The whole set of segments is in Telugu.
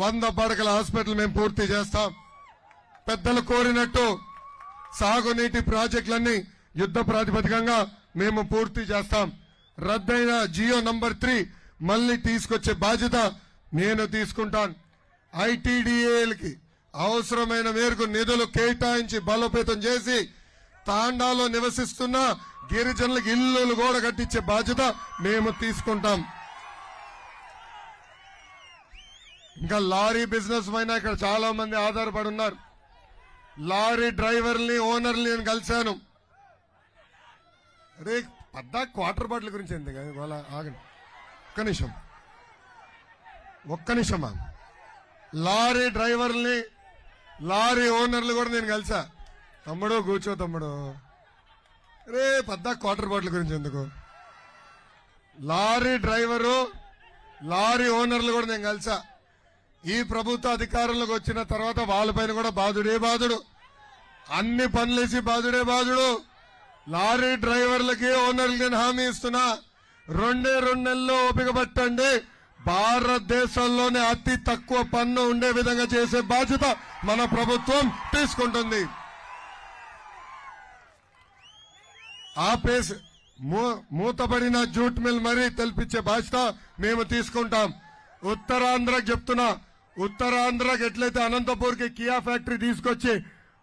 వంద పడకల హాస్పిటల్ మేము పూర్తి చేస్తాం. పెద్దలు కోరినట్టు సాగునీటి ప్రాజెక్టులన్నీ యుద్ధ ప్రాతిపదికంగా మేము పూర్తి చేస్తాం. రద్దయిన జియో నంబర్ త్రీ మళ్ళీ తీసుకొచ్చే బాధ్యత నేను తీసుకుంటాను. ఐటీడీఏలకి అవసరమైన మేరకు నిధులు కేటాయించి బలోపేతం చేసి తాండాలో నివసిస్తున్న గిరిజనులకు ఇల్లులు కూడా కట్టించే బాధ్యత మేము తీసుకుంటాం. ఇంకా లారీ బిజినెస్ పైన ఇక్కడ చాలా మంది ఆధారపడి ఉన్నారు లారీ డ్రైవర్ని ఓనర్ని నేను కలిశాను. రే పద్దా క్వార్టర్ బాటిల్ గురించి ఎందుకు వాళ్ళ ఆగండి. ఒక్క నిమిషం. ఒక్క నిమిషమా లారీ డ్రైవర్ని లారీ ఓనర్లు కూడా నేను కలిసా తమ్ముడు కూర్చో తమ్ముడు. రే పద్దా క్వార్టర్ బాటిల్ గురించి ఎందుకు? లారీ డ్రైవరు లారీ ఓనర్లు కూడా నేను కలిసా ఈ ప్రభుత్వ అధికారంలోకి వచ్చిన తర్వాత వాళ్ళపైన కూడా బాధుడే బాధుడు. అన్ని పనులేసి బాధుడే బాధుడు. లారీ డ్రైవర్లకి ఓనర్లకి నేను హామీ ఇస్తున్నా. రెండే రెండు నెలల్లో ఓపిక పట్టండి. భారతదేశంలోనే అతి తక్కువ పన్ను ఉండే విధంగా చేసే బాధ్యత మన ప్రభుత్వం తీసుకుంటుంది. ఆపేసి మూ- మూతబడిన జూట్ మిల్ మరీ తెలిపించే బాధ్యత మేము తీసుకుంటాం. ఉత్తరాంధ్ర చెప్తున్నా. ఉత్తరాంధ్రకు ఎట్లయితే అనంతపూర్కి కియా ఫ్యాక్టరీ తీసుకొచ్చి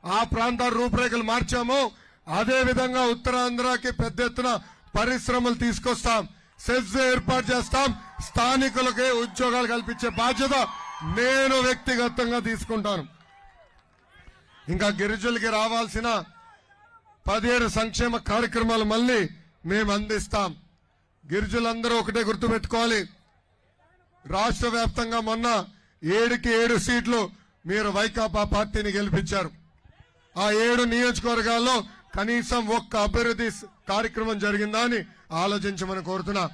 ఆ ప్రాంత రూపురేఖలు మార్చామో అదే విధంగా ఉత్తరాంధ్రకి పెద్ద ఎత్తున పరిశ్రమలు తీసుకొస్తాం సెజ్ ఏర్పాటు చేస్తాం స్థానికులకి ఉద్యోగాలు కల్పించే బాధ్యత నేను వ్యక్తిగతంగా తీసుకుంటాను. ఇంకా గిరిజనులకి రావాల్సిన పదిహేడు సంక్షేమ కార్యక్రమాలు మళ్ళీ మేము అందిస్తాం. గిరిజనులందరూ ఒకటే గుర్తుపెట్టుకోవాలి. రాష్ట్ర వ్యాప్తంగా మొన్న ఏడుకి ఏడు సీట్లు మీరు వైకాపా పార్టీని గెలిపించారు. ఆ ఏడు నియోజకవర్గాల్లో కనీసం ఒక్క అభివృద్ధి కార్యక్రమం జరిగిందా అని ఆలోచించమని కోరుతున్నా.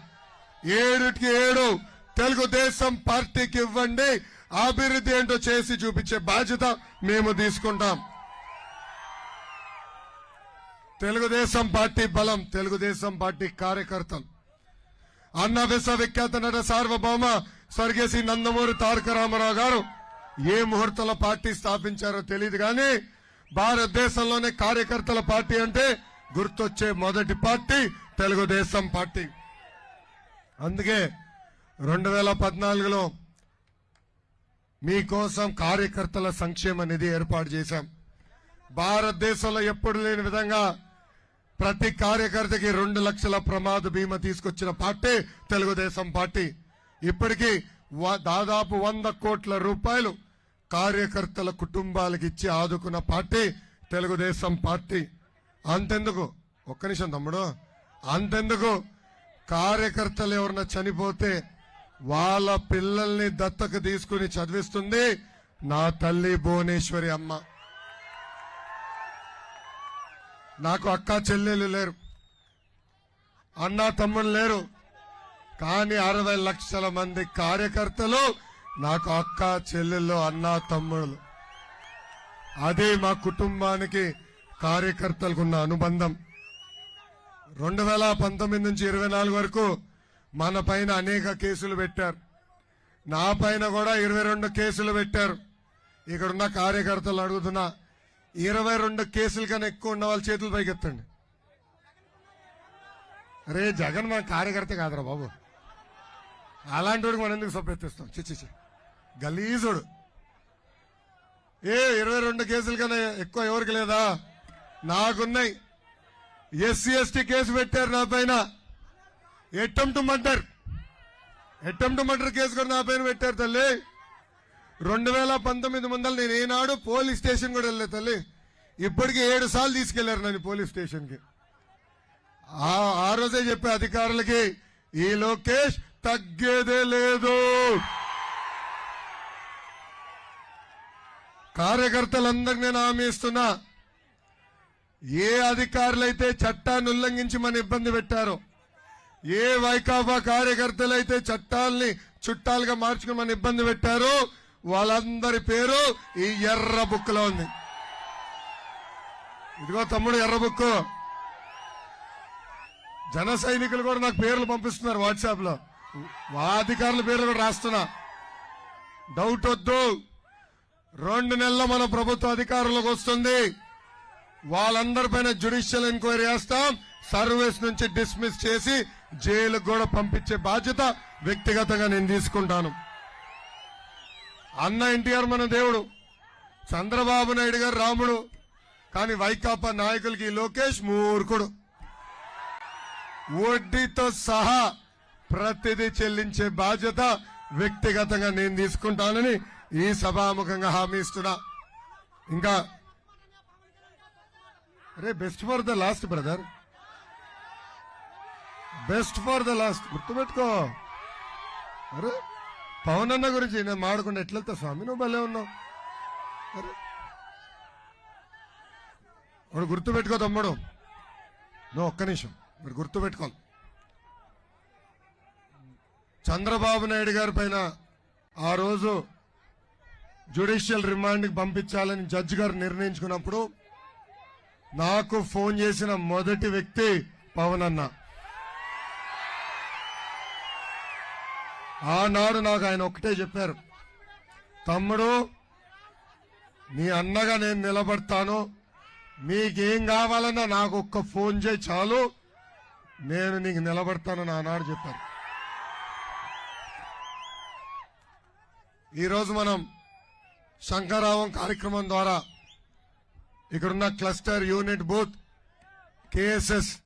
ఏడుకి ఏడు తెలుగుదేశం పార్టీకి ఇవ్వండి అభివృద్ధి ఏంటో చేసి చూపించే బాధ్యత మేము తీసుకుంటాం. తెలుగుదేశం పార్టీ బలం తెలుగుదేశం పార్టీ కార్యకర్తలు. అన్న విశ్వవిఖ్యాత నట సార్వభౌమ స్వర్గేసి శ్రీ నందమూరి తారక రామారావు గారు ఏ ముహూర్తంలో పార్టీ స్థాపించారో తెలియదు కానీ భారతదేశంలోనే కార్యకర్తల పార్టీ అంటే గుర్తొచ్చే మొదటి పార్టీ తెలుగుదేశం పార్టీ. అందుకే రెండు వేల పద్నాలుగులో మీకోసం కార్యకర్తల సంక్షేమ నిధి ఏర్పాటు చేశాం. భారతదేశంలో ఎప్పుడు లేని విధంగా ప్రతి కార్యకర్తకి రెండు లక్షల ప్రమాద బీమా తీసుకొచ్చిన పార్టీ తెలుగుదేశం పార్టీ. ఇప్పటికీ వ- దాదాపు వంద కోట్ల రూపాయలు కార్యకర్తల కుటుంబాలకు ఇచ్చి ఆదుకున్న పార్టీ తెలుగుదేశం పార్టీ. అంతెందుకు? ఒక్క నిమిషం తమ్ముడు. అంతెందుకు? కార్యకర్తలు ఎవరన్నా చనిపోతే వాళ్ళ పిల్లల్ని దత్తకు తీసుకుని చదివిస్తుంది నా తల్లి భువనేశ్వరి అమ్మ. నాకు అక్క చెల్లెలు లేరు. అన్న తమ్ముళ్ళు లేరు. కానీ అరవై లక్షల మంది కార్యకర్తలు నాకు అక్క చెల్లెళ్ళు అన్న తమ్ముళ్ళు. అదే మా కుటుంబానికి కార్యకర్తలకు ఉన్న అనుబంధం. రెండు వేల పంతొమ్మిది నుంచి ఇరవై నాలుగు వరకు మన పైన అనేక కేసులు పెట్టారు. నా పైన కూడా ఇరవై రెండు కేసులు పెట్టారు. ఇక్కడున్న కార్యకర్తలు అడుగుతున్నా ఇరవై రెండు కేసుల కన్నా ఎక్కువ ఉన్న వాళ్ళ చేతులు పైకెత్తండి. రే జగన్ మన కార్యకర్త కాదురా బాబు. అలాంటి వాడికి మనం ఎందుకు సొప్పెత్తిస్తాం చిచ్చి గలీజుడు. ఏ ఇరవై రెండు కేసుల కన్నా ఎక్కువ ఎవరికి లేదా? నాకున్నాయి. ఎస్సీ ఎస్టీ కేసు పెట్టారు నా పైన. Attempt murder. Attempt murder case కూడా నా పైన పెట్టారు తల్లి. రెండు వేల పంతొమ్మిది ముందర నేను ఏనాడు పోలీస్ స్టేషన్ కూడా వెళ్ళలేదు తల్లి. ఇప్పటికి ఏడు సార్లు తీసుకెళ్ళారు నన్ను పోలీస్ స్టేషన్కి. ఆ రోజే చెప్పే అధికారులకి ఈ లోకేష్ తగ్గేదే లేదు. కార్యకర్తలందరికీ నేను హామీ ఇస్తున్నా. ఏ అధికారులైతే చట్టాన్ని ఉల్లంఘించి మన ఇబ్బంది పెట్టారో ఏ వైకాపా కార్యకర్తలైతే చట్టాల్ని చుట్టాలుగా మార్చుకుని మన ఇబ్బంది పెట్టారో వాళ్ళందరి పేరు ఈ ఎర్ర బుక్లో ఉంది. ఇదిగో తమ్ముడు ఎర్ర బుక్ జన సైనికులు కూడా నాకు పేర్లు పంపిస్తున్నారు వాట్సాప్లో. అధికారుల పేర్లు కూడా రాస్తున్నా. డౌట్ వద్దు. రెండు నెలల మన ప్రభుత్వ అధికారులకు వస్తుంది. వాళ్ళందరిపైన జ్యుడిషియల్ ఎంక్వైరీ చేస్తాం సర్వీస్ నుంచి డిస్మిస్ చేసి జైలుకు కూడా పంపించే బాధ్యత వ్యక్తిగతంగా నేను తీసుకుంటాను. అన్న ఎన్టీఆర్ మన దేవుడు. చంద్రబాబు నాయుడు గారు రాముడు. కానీ వైకాపా నాయకులకి లోకేష్ మూర్ఖుడు. వడ్డీతో సహా ప్రతిదీ చెల్లించే బాధ్యత వ్యక్తిగతంగా నేను తీసుకుంటానని ఈ సభాముఖంగా హామీ ఇస్తున్నా. ఇంకా అరే best for the last brother best for the last గుర్తుపెట్టుకో. అరే పవన్ అన్న గురించి నేను మాడకుండా ఎట్లెళ్తా స్వామి? నువ్వు భలే ఉన్నావు. అరే వాడు గుర్తుపెట్టుకో తమ్ముడు. నువ్వు ఒక్క నిమిషం. మీరు గుర్తుపెట్టుకోవాలి చంద్రబాబు నాయుడు గారి పైన ఆ రోజు జ్యుడిషియల్ రిమాండ్కి పంపించాలని జడ్జి గారు నిర్ణయించుకున్నప్పుడు నాకు ఫోన్ చేసిన మొదటి వ్యక్తి పవన్ అన్న. ఆనాడు నాకు ఆయన ఒకటే చెప్పారు. తమ్ముడు నీ అన్నగా నేను నిలబడతాను. మీకేం కావాలన్నా నాకు ఒక్క ఫోన్ చేయి చాలు. నేను నీకు నిలబడతానని ఆనాడు చెప్పారు. ఈరోజు మనం శంకరావం కార్యక్రమం ద్వారా ఇక్కడున్న క్లస్టర్ యూనిట్ బూత్ కేఎస్ఎస్